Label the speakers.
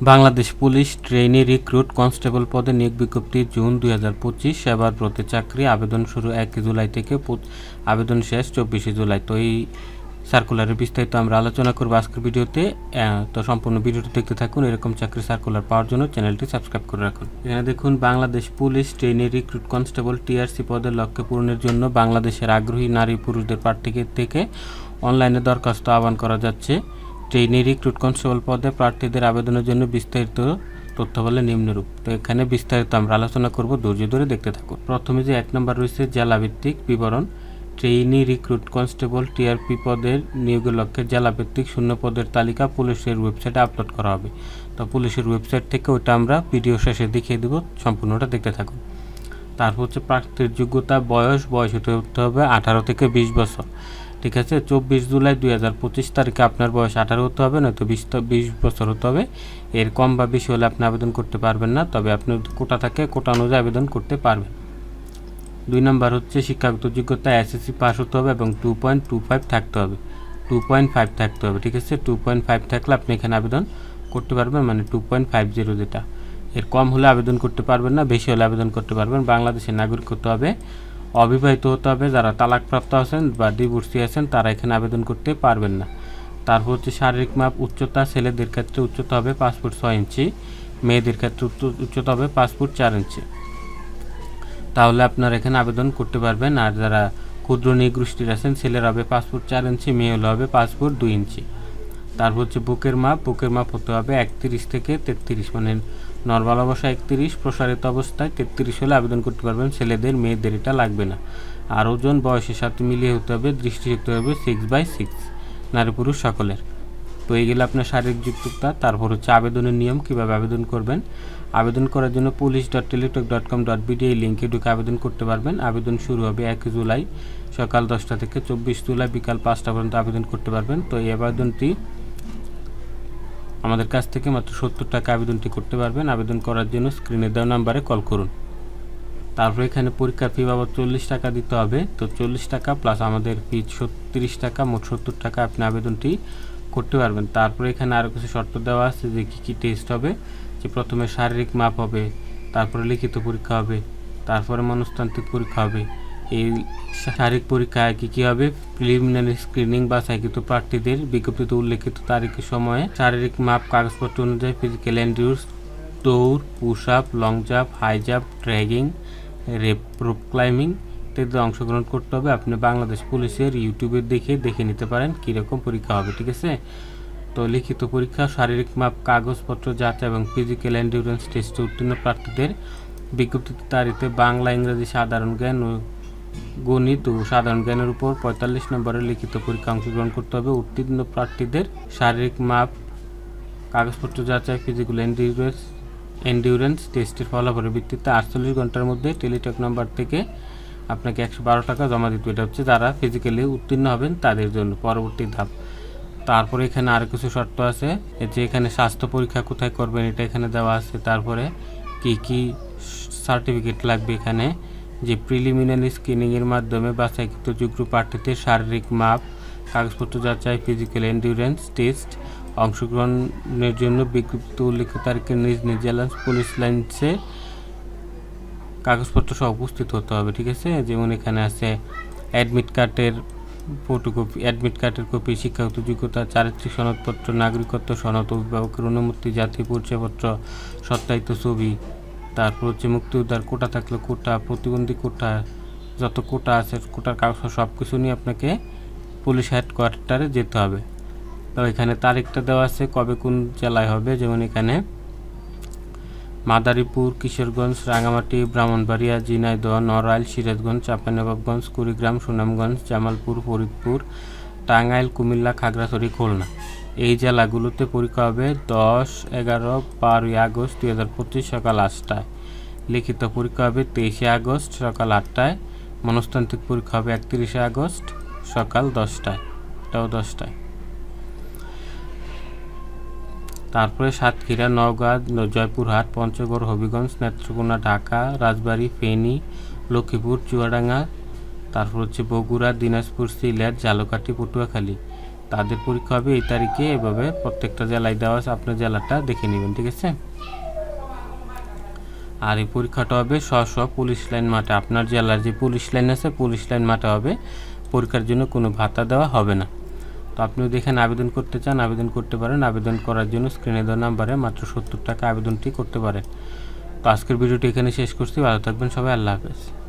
Speaker 1: Bangladesh police trainee recruit constable পদে নিয়োগ বিজ্ঞপ্তি জুন দুই হাজার পঁচিশ সেবার প্রতি চাকরি, আবেদন শুরু এক জুলাই থেকে আবেদন শেষ চব্বিশে জুলাই। তো এই সার্কুলারের বিস্তারিত আমরা আলোচনা করব আজকের ভিডিওতে। তো সম্পূর্ণ ভিডিওটি দেখতে থাকুন, এরকম চাকরি সার্কুলার পাওয়ার জন্য চ্যানেলটি সাবস্ক্রাইব করে রাখুন। এখানে দেখুন, Bangladesh police trainee recruit constable TRC পদের লক্ষ্য পূরণের জন্য বাংলাদেশের আগ্রহী নারী পুরুষদের প্রার্থীকে থেকে অনলাইনে দরখাস্ত আহ্বান করা যাচ্ছে। ট্রেনি রিক্রুট কনস্টেবল পদে প্রার্থীদের আবেদনের জন্য বিস্তারিত তথ্য বলে নিম্নরূপ। তো এখানে বিস্তারিত আমরা আলোচনা করব, ধৈর্য ধরে দেখতে থাকুন। প্রথমে যে এক নম্বর রয়েছে জেলাভিত্তিক বিবরণ। ট্রেইনি রিক্রুট কনস্টেবল টিআরপি পদের নিয়োগের লক্ষ্যে জেলাভিত্তিক শূন্য পদের তালিকা পুলিশের ওয়েবসাইটে আপলোড করা হবে। তো পুলিশের ওয়েবসাইট থেকে ওটা আমরা ভিডিও শেষে দেখিয়ে দেবো, সম্পূর্ণটা দেখতে থাকুন। তারপর হচ্ছে প্রার্থীর যোগ্যতা, বয়স বয়স হতে হবে আঠারো থেকে বিশ বছর। ঠিক আছে, চব্বিশ জুলাই দুই হাজার পঁচিশ তারিখে আপনার বয়স আঠারো হতে হবে, নয়তো বিশ বিশ বছর হতে হবে। এর কম বা বেশি হলে আপনি আবেদন করতে পারবেন না, তবে আপনি কোটা থাকে, কোটা অনুযায়ী আবেদন করতে পারবেন। দুই নম্বর হচ্ছে শিক্ষাগত যোগ্যতা এসএসসি পাস হতে হবে এবং টু পয়েন্ট টু ফাইভ থাকতে হবে। টু পয়েন্ট ফাইভ থাকতে হবে, ঠিক আছে? টু পয়েন্ট ফাইভ থাকলে আপনি এখানে আবেদন করতে পারবেন মানে টু পয়েন্ট ফাইভ জিরো যেটা। এর কম হলে আবেদন করতে পারবেন না, বেশি হলে আবেদন করতে পারবেন। বাংলাদেশের নাগরিক হতে হবে অবিবাহিত হতে হবে, যারা তালাকপ্রাপ্ত আছেন বা ডিভোর্সি আছেন, তারা এখানে আবেদন করতে পারবেন না। তারপর হচ্ছে শারীরিক মাপ উচ্চতা, ছেলেদের ক্ষেত্রে উচ্চতা হবে পাঁচ ফুট ছয় ইঞ্চি, মেয়েদের ক্ষেত্রে উচ্চ- উচ্চতা হবে পাঁচ ফুট চার ইঞ্চি। তাহলে আপনারা এখানে আবেদন করতে পারবেন, আর যারা ক্ষুদ্র নিগোষ্ঠীর আছেন, ছেলেরা হবে পাঁচ ফুট চার ইঞ্চি, মেয়ে হলে হবে পাঁচ ফুট দুই ইঞ্চি। তারপর হচ্ছে বুকের মাপ। বুকের মাপ হতে হবে একত্রিশ থেকে তেত্রিশ। মানে নর্মাল অবস্থায় একত্রিশ, প্রসারিত অবস্থায় তেত্রিশ হলে আবেদন করতে পারবেন ছেলেদের, মেয়েদের, এটা লাগবে না। আর ওজন, বয়সের সাথে মিলিয়ে হতে হবে দৃষ্টিশক্তি হবে সিক্স বাই সিক্স নারী পুরুষ সকলের। তো এইগুলো আপনার শারীরিক যুক্ততা, তারপর হচ্ছে আবেদনের নিয়ম, কীভাবে আবেদন করবেন। আবেদন করার জন্য police dot Teletalk dot com dot BD এই লিঙ্কে ঢুকে আবেদন করতে পারবেন। আবেদন শুরু হবে এক জুলাই, সকাল দশটা থেকে চব্বিশ জুলাই, বিকাল পাঁচটা পর্যন্ত আবেদন করতে পারবেন। তো এই আবেদনটি আমাদের কাছ থেকে মাত্র সত্তর টাকা আবেদনটি করতে পারবেন। আবেদন করার জন্য স্ক্রিনে দেওয়া নাম্বারে কল করুন। তারপর এখানে পরীক্ষার ফি বাবদ চল্লিশ টাকা দিতে হবে। তো চল্লিশ টাকা প্লাস আমাদের ফি ছত্রিশ টাকা, মোট সত্তর টাকা আপনি আবেদনটি করতে পারবেন। তারপরে এখানে আরও কিছু শর্ত দেওয়া আছে যে কী কী টেস্ট হবে, যে প্রথমে শারীরিক মাপ হবে, তারপরে লিখিত পরীক্ষা হবে, তারপরে মনস্তান্ত্রিক পরীক্ষা হবে। এই শারীরিক পরীক্ষায় কি কী হবে? প্রিলিমিনারি স্ক্রিনিং বা সাইকিত প্রার্থীদের বিজ্ঞপ্তিতে উল্লেখিত তারিখের সময়ে শারীরিক মাপ, কাগজপত্র অনুযায়ী ফিজিক্যাল এন্ডিউস দৌড় push up long jump high jump dragging rep rope climbing ইত্যাদিতে অংশগ্রহণ করতে হবে। আপনি বাংলাদেশ পুলিশের ইউটিউবে দেখে দেখে নিতে পারেন কীরকম পরীক্ষা হবে, ঠিক আছে? তো লিখিত পরীক্ষা, শারীরিক মাপ, কাগজপত্র যাচাই এবং ফিজিক্যাল এন্ডিউরেন্স টেস্টে উত্তীর্ণ প্রার্থীদের বিজ্ঞপ্তিতে তারিখে বাংলা, ইংরেজি সাধারণ জ্ঞান গণিত ও সাধারণ জ্ঞানের উপর পঁয়তাল্লিশ নম্বরের লিখিত পরীক্ষা অংশগ্রহণ করতে হবে। উত্তীর্ণ প্রার্থীদের শারীরিক মাপ, কাগজপত্র যাচাই ফিজিক্যাল এন্ডিউরেন্স এন্ডিউরেন্স টেস্টের ফলাফলের ভিত্তিতে আটচল্লিশ ঘণ্টার মধ্যে টেলিটক নাম্বার থেকে আপনাকে একশো বারো টাকা জমা দিতে এটা হচ্ছে যারা ফিজিক্যালি উত্তীর্ণ হবেন তাদের জন্য পরবর্তী ধাপ। তারপরে এখানে আর কিছু শর্ত আছে যে এখানে স্বাস্থ্য পরীক্ষা কোথায় করবেন এটা এখানে দেওয়া আছে। তারপরে কি কি সার্টিফিকেট লাগবে এখানে? যে প্রিলিমিনারি স্ক্রিনিংয়ের মাধ্যমে বাছাইকৃত যোগ্য প্রার্থীদের শারীরিক মাপ, কাগজপত্র যাচাই ফিজিক্যাল এন্ডিউরেন্স টেস্ট অংশগ্রহণের জন্য বিজ্ঞপ্তি উল্লেখিত তারিখে নিজ নিজ জেলা পুলিশ লাইন্সে কাগজপত্র সহ উপস্থিত হতে হবে, ঠিক আছে? যেমন এখানে আছে অ্যাডমিট কার্ডের ফটোকপি অ্যাডমিট কার্ডের কপি শিক্ষাগত যোগ্যতা, চারিত্রিক সনদপত্র, নাগরিকত্ব সনদ, অভিভাবকের অনুমতি, জাতীয় পরিচয়পত্র, সত্যায়িত ছবি তারপর হচ্ছে মুক্তিযোদ্ধার কোটা থাকলে কোটা, প্রতিবন্ধী কোটা, যত কোটা আছে, কোটার কাগজ সব কিছু নিয়ে আপনাকে পুলিশ হেডকোয়ার্টারে যেতে হবে। তো এখানে তারিখটা দেওয়া আছে, কবে কোন জেলায় হবে? যেমন এখানে মাদারীপুর, কিশোরগঞ্জ রাঙামাটি ব্রাহ্মণবাড়িয়া, ঝিনাইদহ, নড়াইল, সিরাজগঞ্জ, চাঁপাইনবাবগঞ্জ, কুড়িগ্রাম, সুনামগঞ্জ, জামালপুর, ফরিদপুর, টাঙ্গাইল, কুমিল্লা, খাগড়াছড়ি, খুলনা। এই জেলাগুলোতে পরীক্ষা হবে দশ এগারো বারোই আগস্ট দুই হাজার পঁচিশ সকাল আটটায়। লিখিত পরীক্ষা হবে তেইশে আগস্ট সকাল আটটায়। মনস্তান্ত্রিক পরীক্ষা হবে একত্রিশে আগস্ট সকাল দশটায় এটাও দশটায়। তারপরে সাতক্ষীরা, নওগাঁ, জয়পুরহাট, পঞ্চগড়, হবিগঞ্জ, নেত্রকোনা, ঢাকা, রাজবাড়ী, ফেনী, লক্ষ্মীপুর, চুয়াডাঙ্গা, তারপর হচ্ছে বগুড়া, দিনাজপুর, সিলেট, ঝালকাঠি, পটুয়াখালী। তাদের পরীক্ষা হবে এই তারিখে, এভাবে প্রত্যেকটা জেলায় দেওয়া আপনার জেলাটা দেখে নেবেন, ঠিক আছে? আর এই পরীক্ষাটা হবে স্ব পুলিশ লাইন মাঠে। আপনার জেলার যে পুলিশ লাইন আছে, পুলিশ লাইন মাঠে হবে। পরীক্ষার জন্য কোনো ভাতা দেওয়া হবে না। তো আপনি যদি এখানে আবেদন করতে চান, আবেদন করতে পারেন। আবেদন করার জন্য স্ক্রিনে দেওয়া নাম্বারে মাত্র সত্তর টাকা আবেদনটি করতে পারেন তো আজকের ভিডিওটি এখানে শেষ করছি। ভালো থাকবেন সবাই। আল্লাহ হাফেজ।